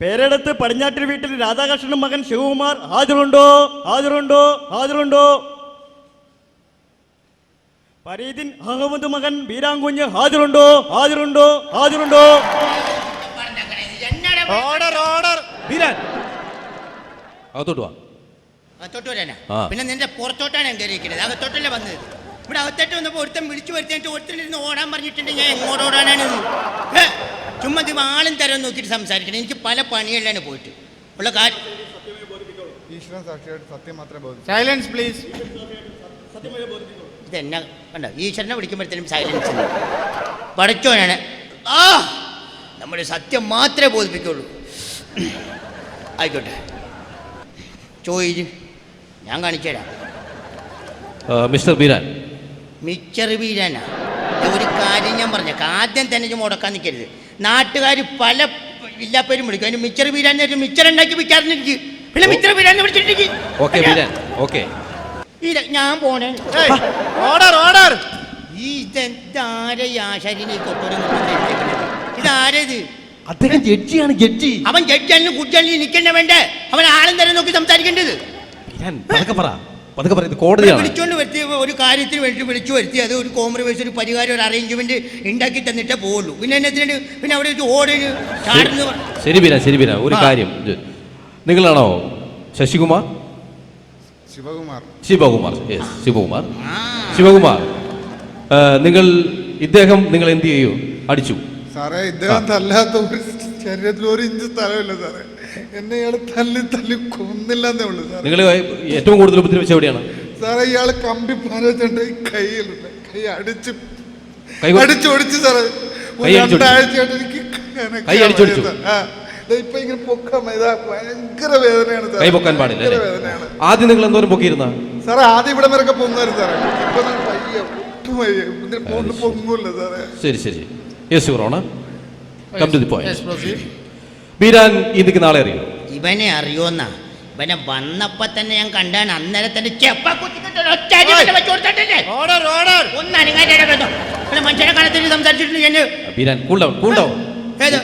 പേരെടുത്ത് പടിഞ്ഞാറ്റിൽ വീട്ടിൽ രാധാകൃഷ്ണൻ മകൻ ശിവകുമാർ ഹാജറുണ്ടോ ഹാജറുണ്ടോ ഹാജറുണ്ടോ പരീതിൻ അഹമ്മദ് മകൻ ബീരാങ്കുഞ്ഞ് ഹാജറുണ്ടോ ഹാജറുണ്ടോ ഹാജറുണ്ടോ ഓർഡർ ഓർഡർ ബീരാൻ. അകത്തോട്ട് വാ. അകത്തോട്ട് വരാനാ? പിന്നെ നിന്റെ പുറത്തോട്ടാണ് ഞാൻ കയറിയിരിക്കുന്നത്. അകത്തോട്ടല്ലേ വന്നത്? ഇവിടെ അകത്തോട്ട് വന്നപ്പോൾ ഒരുത്തൻ വിളിച്ചു വരുത്തിയിട്ട് ഒരുത്തനിരുന്ന് ഓടാൻ പറഞ്ഞിട്ടുണ്ട്. ഞാൻ എങ്ങോട്ട് ഓടാനാണ് ചുമ്മാ ഇത് ആളും തരം നോക്കിയിട്ട് സംസാരിക്കണം. എനിക്ക് പല പണികളിലാണ് പോയിട്ട്. ഉള്ള കാര്യം ഈശ്വരൻ സാക്ഷിയായിട്ട് സത്യം മാത്രമേ സൈലൻസ് പ്ലീസ് ഇതെന്നാ? കണ്ടോ? ഈശ്വരനെ വിളിക്കുമ്പോഴത്തേനും സൈലൻസ് പഠിച്ചോനാണ് ആ! നമ്മുടെ സത്യം മാത്രമേ ബോധിപ്പിക്കുള്ളൂ. ആയിക്കോട്ടെ. ചോദിച്ചു ഞാൻ കാണിച്ചേരാ മിസ്റ്റർ ബീരാൻ. മിച്ചർ ബീരാനാ? ഒരു കാര്യം ഞാൻ പറഞ്ഞേക്കാം. ആദ്യം തന്നെ മുടക്കാൻ നിൽക്കരുത്. നാട്ടുകാർ പല ഇല്ലാപ്പേരും വിളിക്കും. അതിന് മിച്ചർ വീരാൻ ഒരു മിച്ചർ ഉണ്ടാക്കി വിൽക്കാറുണ്ട് പിന്നെ മിച്ചർ ബിരിയാണി ഇല്ല ഞാൻ പോണേ. Order order. ഈ ഇതെന്താരെ ആശാരിനെ അദ്ദേഹം ജഡ്ജിയാണ് ജഡ്ജി. അവൻ ജഡ്ജാലും കുട്ടിയാലും നിൽക്കണ്ട വേണ്ടേ? അവൻ ആളും തരം നോക്കി സംസാരിക്കേണ്ടത്. പറ. പതുക്കെ പറയുന്നത് ഇത് കോടതിയാണ്. വിളിച്ചോണ്ട് വരുത്തി ഒരു കാര്യത്തിന് വേണ്ടി വിളിച്ചു വരുത്തി അത് ഒരു കോംപ്രമൈസ് ഒരു പരിഹാരം ഒരു അറേഞ്ച്മെന്റ് ഉണ്ടാക്കി തന്നിട്ടേ പോകുള്ളൂ പിന്നെ എന്നതിന് പിന്നെ അവിടെ ഒരു ഓടിന് ചാടുന്നു ശരി ബിന ശരി ബിന ഒരു കാര്യം. നിങ്ങളാണോ ശശികുമാർ? ശിവകുമാർ. ശിവകുമാർ ശിവകുമാർ. ശിവകുമാർ നിങ്ങൾ ഇദ്ദേഹം നിങ്ങൾ എന്ത് ചെയ്യൂ? അടിച്ചു. സാറേ ഇദ്ദേഹം തല്ലാത്ത ഒരു ശരീരത്തിൽ ഒരു ഇഞ്ച് സ്ഥലമില്ല സാറേ. എന്നെ ഇയാൾ തല്ലി തല്ലി കൊന്നില്ലെന്നേ ഉള്ളൂ നിങ്ങൾ ഏറ്റവും കൂടുതൽ ഉപദ്രവിച്ച എവിടെയാണ്? സാറേ ഇയാൾ കമ്പി പാലിച്ചിട്ട് ഈ കൈയിലുണ്ട് കൈ അടിച്ച് അടിച്ചൊടിച്ച് സാറേ. രണ്ടാഴ്ചയായിട്ട് എനിക്ക് കൈ അടിച്ചൊടിച്ചു. ഇപ്പൊ ഇങ്ങനെ ഇതാ ഭയങ്കര വേദനയാണ്. കൈ പൊക്കാൻ പാടില്ല ആദ്യം നിങ്ങൾ എന്തോരം പൊക്കിയിരുന്ന? സാറേ ആദ്യം ഇവിടെ വരെ പൊങ്ങായിരുന്നു സാറേ. ഇപ്പൊ ഒട്ടും പൊങ്ങൂല്ല ശരി ശരി. Yes your honour come to the point Beeran ഇന്ത്യയ്ക്ക് നാളെ അറിയോ? ഇവനെ അറിയോന്നാ. ഇവനെ വന്നപ്പോ തന്നെ ഞാൻ കണ്ടാണ്. അന്നേരം തന്നെ ചെപ്പ ഓർഡർ ഒന്ന്. പിന്നെ മനുഷ്യനെ കാണത്തിൽ സംസാരിച്ചിട്ടുണ്ട് ഞാൻ? Beeran cool down cool down ഏത്?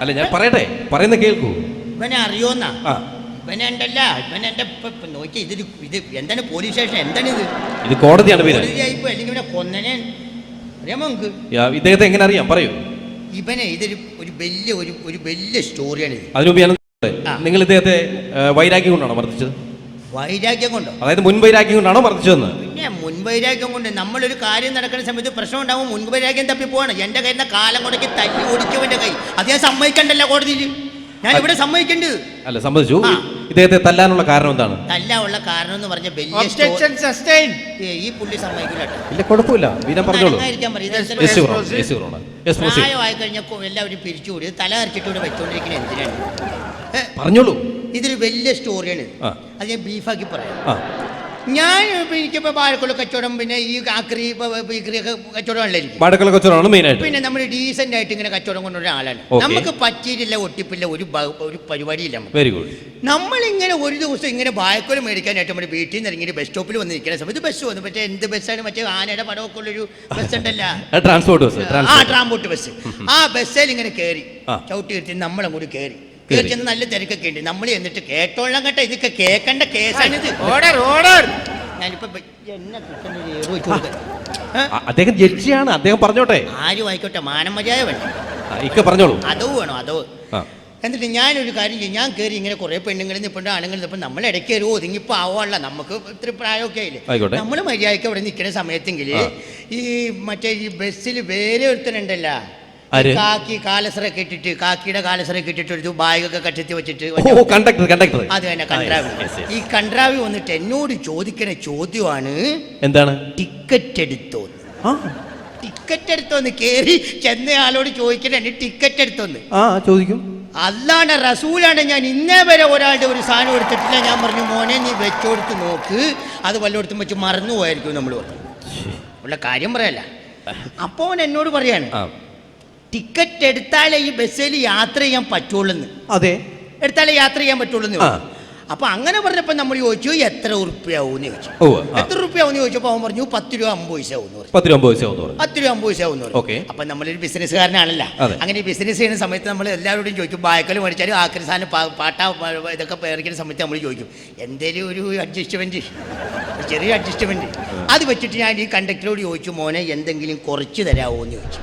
അല്ല ഞാൻ പറയട്ടെ. പറയുന്ന കേൾക്കൂ. ഇവനെ അറിയോന്നാ. ആ. ഇവനെ ഉണ്ടല്ല. ഇവനെ എന്റെ നോക്കി. ഇതൊരു ഇത് എന്താണ് പോലീസ് സ്റ്റേഷൻ എന്താണ് ഇത് ഇത് കോടതിയാണ് പോലീസായിപ്പോ അല്ലെങ്കിൽ ഇവനെ കൊന്നനെ. അറിയാമോ നമുക്ക് ഇദ്ദേഹത്തെ എങ്ങനെ അറിയാം? പറയൂ. ഇവനെ ഇതൊരു ഒരു വലിയ ഒരു ഒരു വലിയ സ്റ്റോറിയാണ് ഇത്. അതിനുമുമ്പ് ഞാൻ നിങ്ങൾ ഇദ്ദേഹത്തെ വൈരാഗ്യം കൊണ്ടാണോ മർദ്ദിച്ചത്? വൈരാഗ്യം കൊണ്ടോ? അതായത് മുൻവൈരാഗ്യം കൊണ്ടാണോ മർദ്ദിച്ചതെന്ന്? പിന്നെ മുൻവൈരാഗ്യം കൊണ്ട് നമ്മളൊരു കാര്യം നടക്കുന്ന സമയത്ത് പ്രശ്നം ഉണ്ടാവും മുൻവൈരാഗ്യം തപ്പി പോവാണ് എന്റെ കയ്യിൽ നിന്ന് കാലം കൊടക്കി തല്ലി ഓടിക്കും എന്റെ കൈ അത് ഞാൻ സമ്മതിക്കണ്ടല്ലോ കോടതിയിൽ. ഞാൻ ഇവിടെ സമ്മതിക്കണ്ട്. അല്ല സമ്മതിച്ചു. ഇദ്ദേഹത്തെ തല്ലാനുള്ള കാരണം എന്താണ്? തല്ലാനുള്ള കാരണം എന്ന് പറഞ്ഞ വലിയ ഒബ്ജക്ഷൻ സസ്റ്റൈൻ സ്റ്റോ- ഈ പുള്ളി സമ്മതിക്കില്ല കേട്ടോ. ഇല്ല കുഴപ്പമില്ല. വീരം പറഞ്ഞോളൂ. അനങ്ങാതിരിക്കാൻ പറയും. ഇതെന്താ yes your proceed. Yes your honour yes proceed പ്രായമായി കഴിഞ്ഞാൽ എല്ലാവരും പിരിച്ചുകൂടി. ഇത് തല അരച്ചിട്ട് ഇവിടെ വെച്ചോണ്ടിരിക്കുന്നത് എന്തിനാണ്? ഏ, പറഞ്ഞോളൂ. ഇതൊരു വലിയ സ്റ്റോറിയാണ് ഇത്. ആ. അത് ഞാൻ ബീഫാക്കി പറയാം. ആ. ഞാൻ എനിക്കിപ്പോ ബാഴക്കുള്ള കച്ചവടം പിന്നെ ഈ ആക്രി ബേക്കറി കച്ചവടമല്ല എനിക്ക് മാടക്കള കച്ചവടമാണ് മെയിൻ ആയിട്ട്. പിന്നെ നമ്മൾ ഡീസന്റ് ആയിട്ട് ഇങ്ങനെ കച്ചവടം കൊണ്ടുള്ള ആളാണ്. നമുക്ക് പറ്റിയിട്ടില്ല ഒട്ടിപ്പില്ല ഒരു ഒരു പരിപാടിയില്ല വെരി ഗുഡ് നമ്മളിങ്ങനെ ഒരു ദിവസം ഇങ്ങനെ ബായക്കോൽ മേടിക്കാനായിട്ട് നമ്മുടെ വീട്ടിൽ നിന്ന് ഇറങ്ങിയിട്ട് ബസ് സ്റ്റോപ്പിൽ വന്ന് നിൽക്കുന്ന സമയത്ത് ബസ് വന്നു. പക്ഷേ എന്ത് ബസ്സാണ് മറ്റേ ആനയുടെ പടമൊക്കെ ഉള്ളൊരു ബസ് ഉണ്ടല്ല. ട്രാൻസ്പോർട്ട് ബസ് ആ ട്രാൻസ്പോർട്ട് ബസ് ആ ബസ്സിൽ ഇങ്ങനെ കയറി. ചവിട്ടി കയറ്റി നമ്മളും കൂടി. കയറി ചെന്ന് നല്ല തിരക്കൊക്കെ ഉണ്ട്. നമ്മൾ എന്നിട്ട് കേട്ടോളാം കേട്ടോ. ഇതൊക്കെ കേൾക്കേണ്ട കേസാണിത് ഓർഡർ ഓർഡർ. ഞാനിപ്പോ എന്നെ ഏറ്. ഏ? അദ്ദേഹം ജഡ്ജിയാണ്. അദ്ദേഹം പറഞ്ഞോട്ടെ. ആരും ആയിക്കോട്ടെ മാനം മര്യാദ വേണം. ആ, ഇക്ക പറഞ്ഞോളൂ. അതോ വേണോ അതോ? ആ. എന്നിട്ട് ഞാനൊരു കാര്യം ചെയ്യും. ഞാൻ കയറി ഇങ്ങനെ കുറേ പെണ്ണുങ്ങളിൽ നിൽപ്പുണ്ട് ആണുങ്ങൾ നിൽപ്പുണ്ട് നമ്മൾ ഇടയ്ക്ക് ഒരു ഒതുങ്ങിപ്പോൾ ആവാനുള്ള നമുക്ക് ഇത്ര പ്രായമൊക്കെ ആയില്ലേ. നമ്മൾ മര്യാദയ്ക്ക് അവിടെ നിൽക്കുന്ന സമയത്തെങ്കിൽ ഈ മറ്റേ ഈ ബസ്സിൽ വേറെ ഒരുത്തനുണ്ടല്ലോ. ആര്? കാക്കി കാലസറ കെട്ടിട്ട് കാക്കിയുടെ കാലസറ കെട്ടിട്ട് ഒരു ബാഗൊക്കെ കെട്ടി വെച്ചിട്ട് ഓ കണ്ടക്ടർ കണ്ടക്ടർ അത് തന്നെ കൺട്രാവി ഈ കണ്ട്രാവി വന്നിട്ട് എന്നോട് ചോദിക്കണ ചോദ്യമാണ് എന്താണ്? ടിക്കറ്റ് എടുത്തോ ടിക്കറ്റ് എടുത്തോന്ന് കയറി ചെന്നയാളോട് ചോദിക്കണ ടിക്കറ്റ് എടുത്തോന്ന് ആ ചോദിക്കും. അല്ലാണ്ട് റസൂലാണ് ഞാൻ ഇന്നേ വരെ ഒരാളുടെ ഒരു സാധനം എടുത്തിട്ടില്ല. ഞാൻ പറഞ്ഞു മോനെ നീ വെച്ചോടുത്ത് നോക്ക്. അത് വല്ലയിടത്തും വെച്ച് മറന്നു പോയായിരിക്കും നമ്മൾ പറഞ്ഞു ഉള്ള കാര്യം പറയല്ല. അപ്പോൾ അവൻ എന്നോട് പറയാണ് ടിക്കറ്റ് എടുത്താലേ ഈ ബസ്സിൽ യാത്ര ചെയ്യാൻ പറ്റുള്ളൂ അതെ. എടുത്താലേ യാത്ര ചെയ്യാൻ പറ്റുള്ളൂ അപ്പൊ അങ്ങനെ പറഞ്ഞപ്പോ നമ്മൾ ചോദിച്ചു എത്ര ഉറുപ്പ്യാവൂന്ന് ചോദിച്ചു. എത്ര ഉറുപ്പ്യാവൂന്ന് ചോദിച്ചപ്പോ ചോദിച്ചപ്പോൾ അവൻ പറഞ്ഞു പത്ത് രൂപ അമ്പത് പൈസ പത്ത് രൂപ അമ്പത് പൈസ പത്ത് രൂപ അമ്പത് പൈസ ഓക്കേ. അപ്പൊ നമ്മളൊരു ബിസിനസ്സുകാരനാണല്ല. അങ്ങനെ ബിസിനസ് ചെയ്യുന്ന സമയത്ത് നമ്മൾ എല്ലാവരോടും ചോദിക്കും ബായക്കൽ മേടിച്ചാലും ആക്രി സാധനം പാട്ട ഇതൊക്കെ പേറിക്കുന്ന സമയത്ത് നമ്മൾ ചോദിക്കും എന്തേലും ഒരു അഡ്ജസ്റ്റ്മെന്റ് ചെറിയ അഡ്ജസ്റ്റ്മെന്റ് അത് വെച്ചിട്ട് ഞാൻ ഈ കണ്ടക്ടറോട് ചോദിച്ചു മോനെ എന്തെങ്കിലും കുറച്ച് തരാമോ എന്ന് ചോദിച്ചു.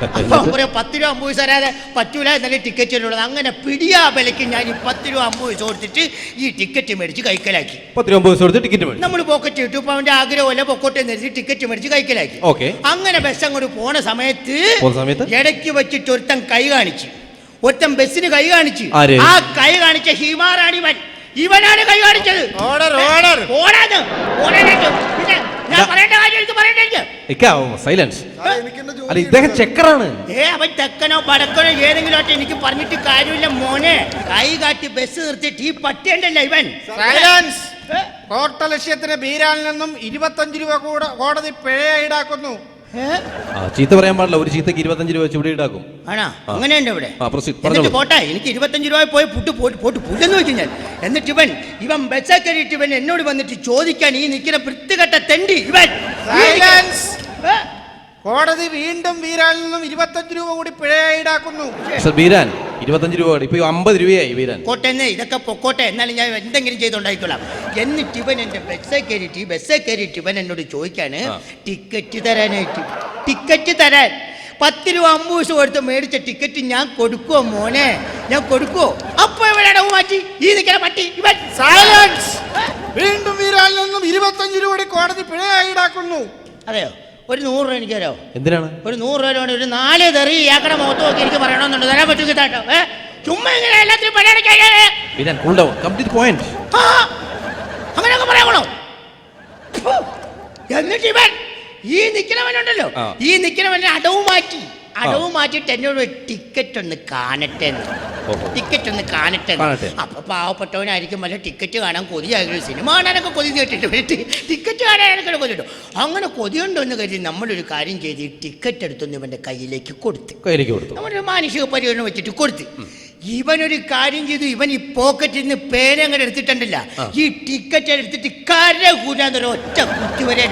പറയാം പത്ത് രൂപ അമ്പത് പൈസ തരാതെ പറ്റൂല എന്നല്ലേ ടിക്കറ്റ് ഉള്ളത് അങ്ങനെ പിടിയാ വിലയ്ക്ക് ഞാൻ ഈ പത്ത് രൂപ അമ്പത് പൈസ കൊടുത്തിട്ട് ഈ ടിക്കറ്റ് മേടിച്ച് കൈക്കലാക്കി. പത്ത് രൂപ അമ്പത് പൈസ കൊടുത്ത് ടിക്കറ്റ് മേടിച്ചു. നമ്മൾ പോക്കറ്റ് ഇട്ടു ഇപ്പൊ അവന്റെ ആഗ്രഹമല്ല പൊക്കോട്ടെ നിരത്തി ടിക്കറ്റ് മേടിച്ച് കൈക്കലാക്കി. ഓക്കെ. അങ്ങനെ ബസ് അങ്ങോട്ട് പോണ സമയത്ത് സമയത്ത്? ഇടയ്ക്ക് വെച്ചിട്ട് ഒരുത്തൻ കൈ കാണിച്ചു. ഒരുത്തൻ ബസ്സിന് കൈ കാണിച്ചു? ആ കൈ കാണിച്ച ഹിമാറാണി ഇവനാണ് കൈ കാണിച്ചത്. ഓർഡർ ഓർഡർ ഓടാന്ന് ഓടാനായിട്ട് പിന്നെ ഞാൻ പറയേണ്ട കാര്യം എനിക്ക് പറയേണ്ട എനിക്ക്. ഇക്കാ സൈലൻസ് അല്ല ഇദ്ദേഹം ചെക്കറാണ് ഏ അവൻ തെക്കനോ ഏതെങ്കിലും എനിക്ക് പറഞ്ഞിട്ട് കാര്യമില്ല മോനെ. കൈ കാട്ടി ബസ് നിർത്തിയിട്ട് ഈ പട്ടിയുണ്ടല്ലോ ഇവൻ. സൈലൻസ് ഏ? കോട്ട ലക്ഷ്യത്തിന് ബീരാനിൽ നിന്നും ഇരുപത്തഞ്ച് രൂപ കൂടെ കോടതി പിഴ ഈടാക്കുന്നു? ആ ചീത്ത പറയാൻ പാടില്ല. ഒരു ചീത്തക്ക് ഇരുപത്തഞ്ച് രൂപ വെച്ച് ഇവിടെ ഈടാക്കും. ആണോ? അങ്ങനെയുണ്ട് ഇവിടെ. എന്നിട്ട്. പോട്ടെ എനിക്ക് ഇരുപത്തഞ്ച് രൂപ പോയി പുട്ട് പോട്ട് പോട്ട് പുല്ലെന്ന് വെച്ചു ഞാൻ എന്നിട്ട് ഇവൻ ഇവൻ ബസ്സേ കയറിയിട്ട് ഇവൻ എന്നോട് വന്നിട്ട് ചോദിക്കാൻ ഈ നിൽക്കുന്ന വൃത്തികെട്ട തെണ്ടി ഇവൻ. കോടതി വീണ്ടും വീരാനിൽ നിന്നും ഇരുപത്തഞ്ച് രൂപ കൂടി പിഴ ഈടാക്കുന്നു. സർ ബീരാൻ ഇരുപത്തഞ്ച് രൂപ ഇപ്പൊ അമ്പത് രൂപയായി വീരൻ. കോട്ടെന്നെ ഇതൊക്കെ പൊക്കോട്ടെ എന്നാലും ഞാൻ എന്തെങ്കിലും ചെയ്തോണ്ടായിക്കോളാം എന്നിട്ട് ഇവൻ എന്റെ ബസ്സേ കയറിയിട്ട് ബസ്സേ കയറിയിട്ട് ഇവൻ എന്നോട് ചോദിക്കാണ് ടിക്കറ്റ് തരാനായിട്ട്. ടിക്കറ്റ് തരാൻ. പത്ത് രൂപ അമ്പത് ദിവസം കൊടുത്ത് മേടിച്ച ടിക്കറ്റ് ഞാൻ കൊടുക്കുവോ മോനെ? ഞാൻ കൊടുക്കുവോ? അപ്പൊ ഇവനാണ് മാറ്റി. ഈ നിൽക്കണ പട്ടി ഇവൻ. സൈലൻസ് വീണ്ടും വീരാനിൽ നിന്നും ഇരുപത്തഞ്ച് രൂപ കൂടി കോടതി പിഴ ഈടാക്കുന്നു. അതെയോ? ഒരു നൂറ് രൂപ എനിക്ക് തരാമോ എന്തിനാണ്? ഒരു നൂറ് രൂപ ഒരു നാല് തെറി ഇയാക്കടെ മുഖത്ത് നോക്കി എനിക്ക് പറയണമെന്നുണ്ട്. തരാൻ പറ്റും കിട്ടാട്ടോ ഏ? ചുമ്മാ ഇങ്ങനെ എല്ലാത്തിനും പണിയടക്കാതെ. Beeran cool down complete point അങ്ങനെയൊക്കെ പറയാമോ എന്നിട്ട് ഇവൻ ഈ നിൽക്കണവനുണ്ടല്ലോ. ഈ നിൽക്കണവനെ അടവ് മാറ്റി. അടവ് മാറ്റിയിട്ട് എന്നോട് ടിക്കറ്റ് ഒന്ന് കാണട്ടെ എന്ന്. ടിക്കറ്റ് ഒന്ന് കാണട്ടെ. അപ്പൊ പാവപ്പെട്ടവനായിരിക്കും വല്ല ടിക്കറ്റ് കാണാൻ കൊതിയായിരുന്നു സിനിമ കാണാനൊക്കെ കൊതി കേട്ടിട്ട് ടിക്കറ്റ് കാണാനൊക്കെ കൊതി കിട്ടും. അങ്ങനെ കൊതിയുണ്ടോ കരുതി നമ്മളൊരു കാര്യം ചെയ്ത് ടിക്കറ്റ് എടുത്തൊന്ന് ഇവന്റെ കയ്യിലേക്ക് കൊടുത്തു. കയ്യിലേക്ക് കൊടുത്തു. നമ്മളൊരു മാനുഷിക പരിഗണന വെച്ചിട്ട് കൊടുത്ത്. ഇവനൊരു കാര്യം ചെയ്തു ഇവൻ ഈ പോക്കറ്റിൽ നിന്ന് പേരങ്ങനെ അങ്ങോട്ട് എടുത്തിട്ടുണ്ടല്ല ഈ ടിക്കറ്റ് എടുത്തിട്ട് കര കൂടാന്നൊരു ഒറ്റ കുത്തി വരെ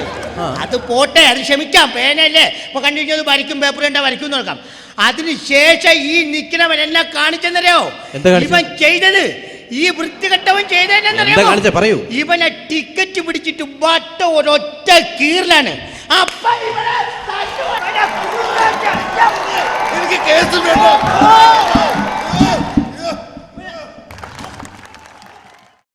അത് പോട്ടെ അത് ക്ഷമിക്കാം പേനല്ലേ ഇപ്പൊ കണ്ടിരിക്കുന്നത് വരയ്ക്കും പേപ്പർ കണ്ടാ വരയ്ക്കും നോക്കാം. അതിനുശേഷം ഈ നിൽക്കുന്നവനെല്ലാം കാണിച്ചെന്നറിയോ? ഇവൻ ചെയ്തത്. ഈ വൃത്തികെട്ടവൻ ചെയ്തതെന്നറിയോ ഇവനെ ടിക്കറ്റ് പിടിച്ചിട്ട് വട്ട ഒരൊറ്റ കീറിലാണ്. അപ്പൊ ഇവനെ കേസ് വേണ്ട!